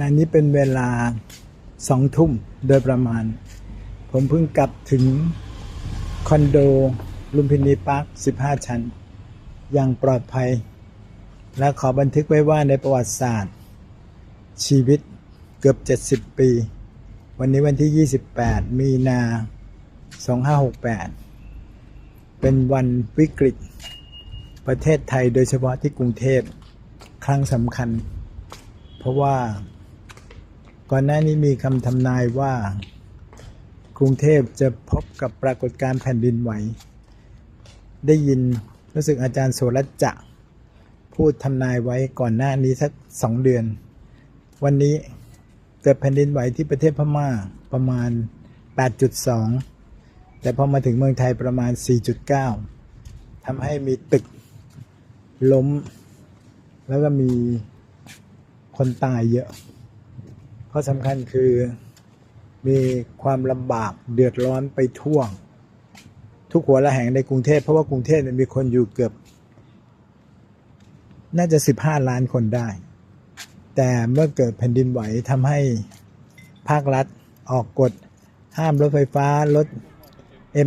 ณะนี้เป็นเวลาสองทุ่มโดยประมาณ ผมเพิ่งกลับถึงคอนโดลุมพินีพาร์ค 15 ชั้น อย่างปลอดภัย และขอบันทึกไว้ว่าในประวัติศาสตร์ ชีวิตเกือบ 70 ปี วันนี้วันที่ 28 มีนา 2568 เป็นวันวิกฤต ประเทศไทยโดยเฉพาะที่กรุงเทพครั้งสำคัญ เพราะว่า ก่อนหน้านี้มีคำทำนายว่า กรุงเทพจะพบกับปรากฏการณ์แผ่นดินไหว ได้ยินรู้สึกอาจารย์โสรจะพูดทำนายไว้ก่อนหน้านี้สักสองเดือน วันนี้เกิดแผ่นดินไหวที่ประเทศพม่าประมาณ 8.2 แต่พอมาถึงเมืองไทยประมาณ 4.9 ทำให้มีตึกล้ม แล้วก็มีคนตายเยอะ ข้อสำคัญคือมีความลำบากเดือดร้อนไปทั่วทุกหัวละแห่งในกรุงเทพเพราะว่ากรุงเทพมีคนอยู่เกือบ น่าจะ 15 ล้านคนได้ แต่เมื่อเกิดแผ่นดินไหวทำให้ภาครัฐออกกฎห้ามรถไฟฟ้ารถ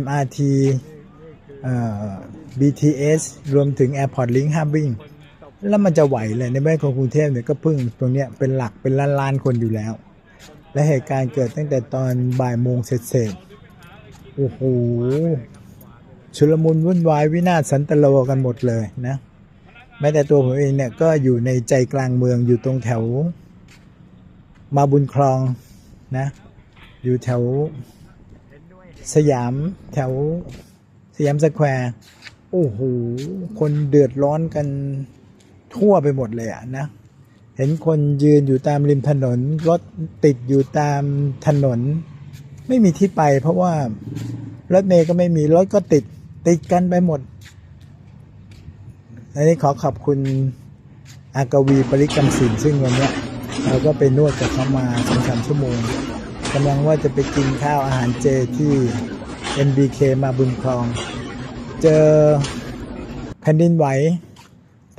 MRTBTS รวมถึง Airport Link ห้ามวิ่ง แล้วมันจะไหวเลยในแม่ของกรุงเทพเนี่ยก็พึ่งตรงเนี้ยเป็นหลักเป็นล้านล้านๆคนอยู่แล้ว และเหตุการณ์เกิดตั้งแต่ตอนบ่ายโมงเสร็จๆโอ้โหชุลมุนวุ่นวายวินาศสันตโลกันหมดเลยนะแม้แต่ตัวผมเองเนี่ยก็อยู่ในใจกลางเมืองอยู่ตรงแถว มาบุญคลองนะ อยู่แถวสยามแถวสยามสแควร์ โอ้โห คนเดือดร้อนกัน ทั่วไปหมดเลยอะนะ เห็นคนยืนอยู่ตามริมถนน รถติดอยู่ตามถนน ไม่มีที่ไป เพราะว่ารถเมย์ก็ไม่มีรถก็ติดติดกันไปหมด อันนี้ขอขอบคุณอากวีปริกรรมศิลป์ซึ่งวันเนี้ยเราก็ไปนวดกับเขามาสองสามชั่วโมงกำลังว่าจะไปกินข้าวอาหารเจที่ NBK มาบุญคลอง เจอแผ่นดินไหว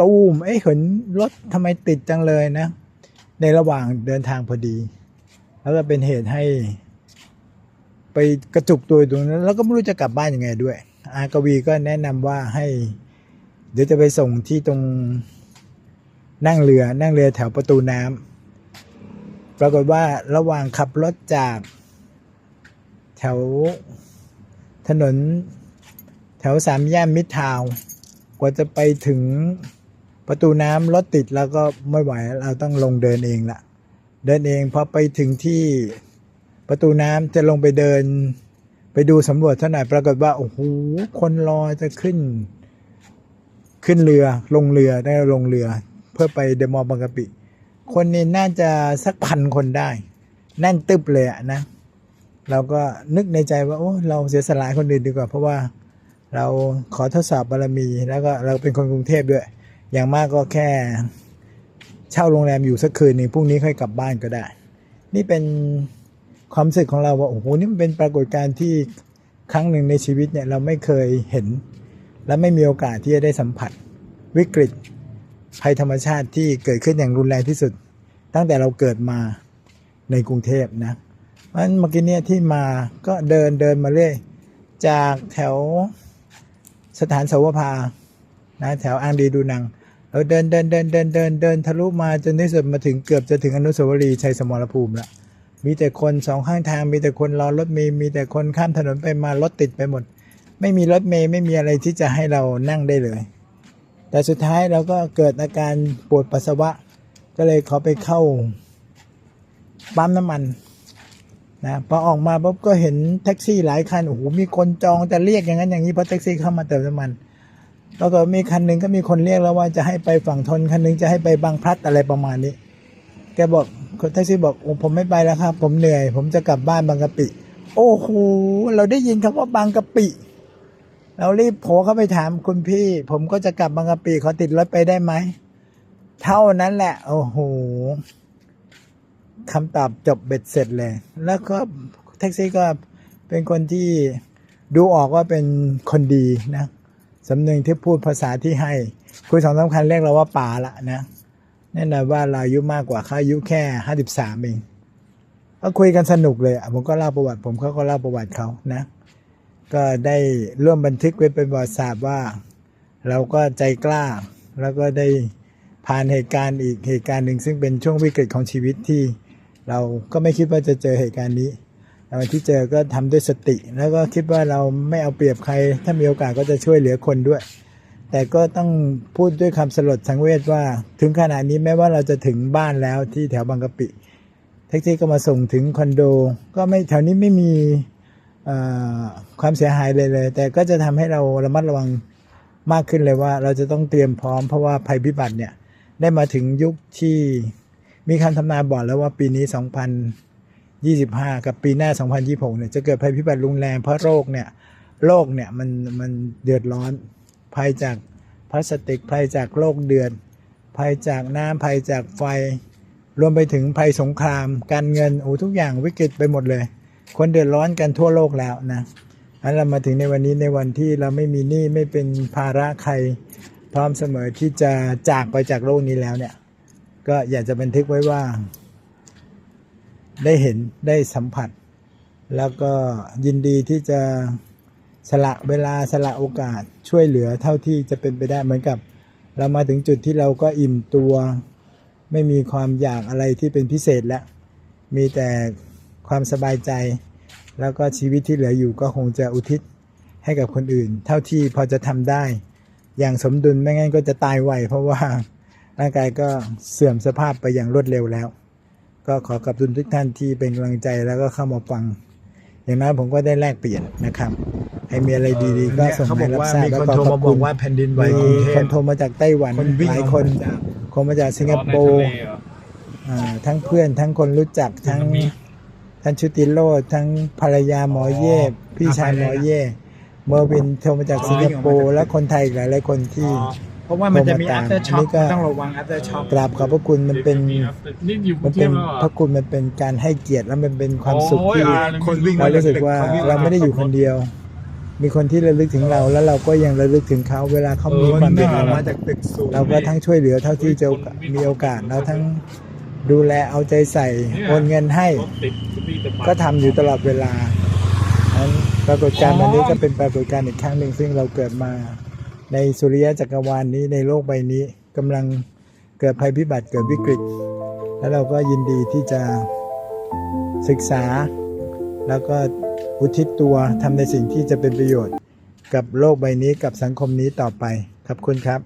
ตูมเอ้ยเห็นรถทำไมติดจังเลยนะ ในระหว่างเดินทางพอดี แล้วก็เป็นเหตุให้ ไปกระจุกตัวตรงนั้นแล้วก็ไม่รู้จะกลับบ้านยังไงด้วย อากวีก็แนะนำว่าให้ เดี๋ยวจะไปส่งที่ตรงนั่งเรือนั่งเรือแถวประตูน้ำปรากฏว่าระหว่างขับรถจาก แถวถนน แถวสามย่านมิตรทาวกว่าจะไปถึง ประตูน้ำรถติดแล้วก็ไม่ไหวเราต้องลงเดินเองละเดินเองพอไปถึงที่ประตูน้ำจะลงไปเดิน ไปดูสำรวจเท่าไหร่ปรากฏว่าโอ้โหคนรอจะขึ้น ขึ้นเรือลงเรือได้ลงเรือ เพื่อไปเดอะมอลล์บางกะปิ คนนี้น่าจะสักพันคนได้ แน่นตึบเลยอะนะ เราก็นึกในใจว่าโอ้เราเสียสละคนอื่นดีกว่า เพราะว่าเราขอทดสอบบารมีแล้วก็เราเป็นคนกรุงเทพด้วย อย่างมากก็แค่ เช่าโรงแรมอยู่สักคืนหนึ่งพรุ่งนี้ค่อยกลับบ้านก็ได้ นี่เป็นความรู้สึกของเราว่าโอ้โหนี่มันเป็นปรากฏการณ์ที่ครั้งหนึ่งในชีวิตเนี่ยเราไม่เคยเห็น และไม่มีโอกาสที่จะได้สัมผัส วิกฤตภัยธรรมชาติที่เกิดขึ้นอย่างรุนแรงที่สุด ตั้งแต่เราเกิดมาในกรุงเทพนะเพราะฉะนั้นเมื่อกี้เนี่ยที่มาก็เดินเดินมาเรื่อยจากแถวสถานสาวภานะแถวอ่างดีดูนัง เราเดินเดินเดินเดินเดินเดินทะลุมาจนที่สุดมาถึงเกือบจะถึงอนุสาวรีย์ชัยสมรภูมิละมีแต่คนสองข้างทางมีแต่คนรอรถเมล์มีแต่คนข้ามถนนไปมารถติดไปหมด ไม่มีรถเมย์ไม่มีอะไรที่จะให้เรานั่งได้เลย แต่สุดท้ายเราก็เกิดอาการปวดปัสสาวะ ก็เลยขอไปเข้าปั๊มน้ำมันนะพอออกมาปุ๊บก็เห็นแท็กซี่หลายคันโอ้โหมีคนจองจะเรียกอย่างนั้นอย่างนี้เพราะแท็กซี่เข้ามาเติมน้ำมัน แล้วก็มีคันหนึ่งก็มีคนเรียกแล้วว่าจะให้ไปฝั่งทนคันหนึ่งจะให้ไปบางพลัดอะไรประมาณนี้ แกบอกคนแท็กซี่บอกโอ้ผมไม่ไปแล้วครับ ผมเหนื่อย ผมจะกลับบ้านบางกะปิ โอ้โหเราได้ยินคำว่าบางกะปิ เรารีบโผล่เข้าไปถามคุณพี่ ผมก็จะกลับบางกะปิขอติดรถไปได้ไหมเท่านั้นแหละ โอ้โหคำตอบจบเบ็ดเสร็จเลย แล้วก็แท็กซี่ก็เป็นคนที่ดูออกว่าเป็นคนดีนะ สำเนึงที่พูดภาษาที่ให้คุยสองสำคัญเรียกเราว่าป่าละนะแน่นอนว่าเราอายุมากกว่าเขาอายุแค่ห้าสิบสามเองก็คุยกันสนุกเลยผมก็เล่าประวัติ ผมเขาก็เล่าประวัติเขานะ ก็ได้ร่วมบันทึกไว้เป็นประวัติศาสตร์ว่า เราก็ใจกล้า แล้วก็ได้ผ่านเหตุการณ์อีกเหตุการณ์หนึ่งซึ่งเป็นช่วงวิกฤตของชีวิตที่ เราก็ไม่คิดว่าจะเจอเหตุการณ์นี้ แต่วันที่เจอก็ทำด้วยสติ แล้วก็คิดว่าเราไม่เอาเปรียบใคร ถ้ามีโอกาสก็จะช่วยเหลือคนด้วย แต่ก็ต้องพูดด้วยคำสลดสังเวชว่า ถึงขนาดนี้แม้ว่าเราจะถึงบ้านแล้วที่แถวบางกะปิแท็กซี่ก็มาส่งถึงคอนโด ก็ไม่แถวนี้ไม่มีความเสียหายเลยเลย แต่ก็จะทำให้เราระมัดระวังมากขึ้นเลยว่า เราจะต้องเตรียมพร้อมเพราะว่าภัยพิบัติเนี่ยได้มาถึงยุคที่มีคำทำนายบอกแล้วว่าปีนี้ 25 กับปีหน้า 2026เนี่ยจะเกิดภัยพิบัติรุนแรงเพราะโรคเนี่ยโรคเนี่ยมันมันเดือดร้อนภัยจากพลาสติกภัยจากโรคเดือดภัยจากน้ำภัยจากไฟ รวมไปถึงภัยสงคราม การเงินโอ้ทุกอย่างวิกฤตไปหมดเลย คนเดือดร้อนกันทั่วโลกแล้วนะอันเรามาถึงในวันนี้ในวันที่เราไม่มีหนี้ไม่เป็นภาระใคร พร้อมเสมอที่จะจากไปจากโลกนี้แล้วเนี่ย ก็อยากจะบันทึกไว้ว่า ได้เห็นได้สัมผัส แล้วก็ยินดีที่จะสละเวลาสละโอกาสช่วยเหลือเท่าที่จะเป็นไปได้เหมือนกับ เรามาถึงจุดที่เราก็อิ่มตัว ไม่มีความอยากอะไรที่เป็นพิเศษแล้ว มีแต่ความสบายใจ แล้วก็ชีวิตที่เหลืออยู่ก็คงจะอุทิศให้กับคนอื่น เท่าที่พอจะทำได้ อย่างสมดุลไม่งั้นก็จะตายไวเพราะว่าร่างกายก็เสื่อมสภาพไปอย่างรวดเร็วแล้ว ก็ขอขอบคุณทุกท่านที่เป็นกำลังใจแล้วก็เข้ามาฟัง อย่างน้อยผมก็ได้แลกเปลี่ยนนะครับให้มีอะไรดีๆ ก็ส่งเขาบให้อกรับว่าทราบมีแล้วคนก็โทรขอมาบบคุอณกว่าแผ่นดินไหวกรุมีงเทคพนโทรมาจากไต้หวันคนวิ่งหลายคนออกมาจากคนมาจากสิงคโปร์อ่าทั้งเพื่อนทั้งคนรู้จักทั้งท่านชุติโรธทั้งภรรยาหมอเย่พี่ชายหมอเย่เมอร์วินโทรมาจากสิงคโปร์และคนไทยอีกหลายๆคนที่ เพราะว่ามันจะมีโทรมาตาม after อันนี้ shock ก็ต้องระวัง after shock กราบขอบพระคุณมันเป็นนี่อยู่กรุมังนเทเป็นพแล้วเหรพอระคุณมันเป็นการให้เกียรติและมันเป็นความสุขโอ้ยที่อ่าคนวิ่งเรารู้สึกว่าคนวิ่งเราไม่ได้อยู่คนเดียว มีคนที่ระลึกถึงเราแล้วเราก็ยังระลึกถึงเขาเวลาเขามีคนความเดืวิ่องดออกร้อมานจากตึกสูงเราก็ทั้งช่วยเหลือเท่าที่จะมีโอกาสเราทั้งดูแลเอาใจใส่โอนเงินให้รถติดมีแต่บัตรก็ทำอยู่ตลอดเวลานั้นปรากฏการณ์วันนี้ก็เป็นปรากฏการณ์อีกครั้งหนึ่งซึ่งเราเกิดมา ในสุริยะจักรวาลนี้ในโลกใบนี้กำลังเกิดภัยพิบัติเกิดวิกฤต แล้วเราก็ยินดีที่จะศึกษา แล้วก็อุทิศตัวทำในสิ่งที่จะเป็นประโยชน์ กับโลกใบนี้กับสังคมนี้ต่อไปขอบคุณครับ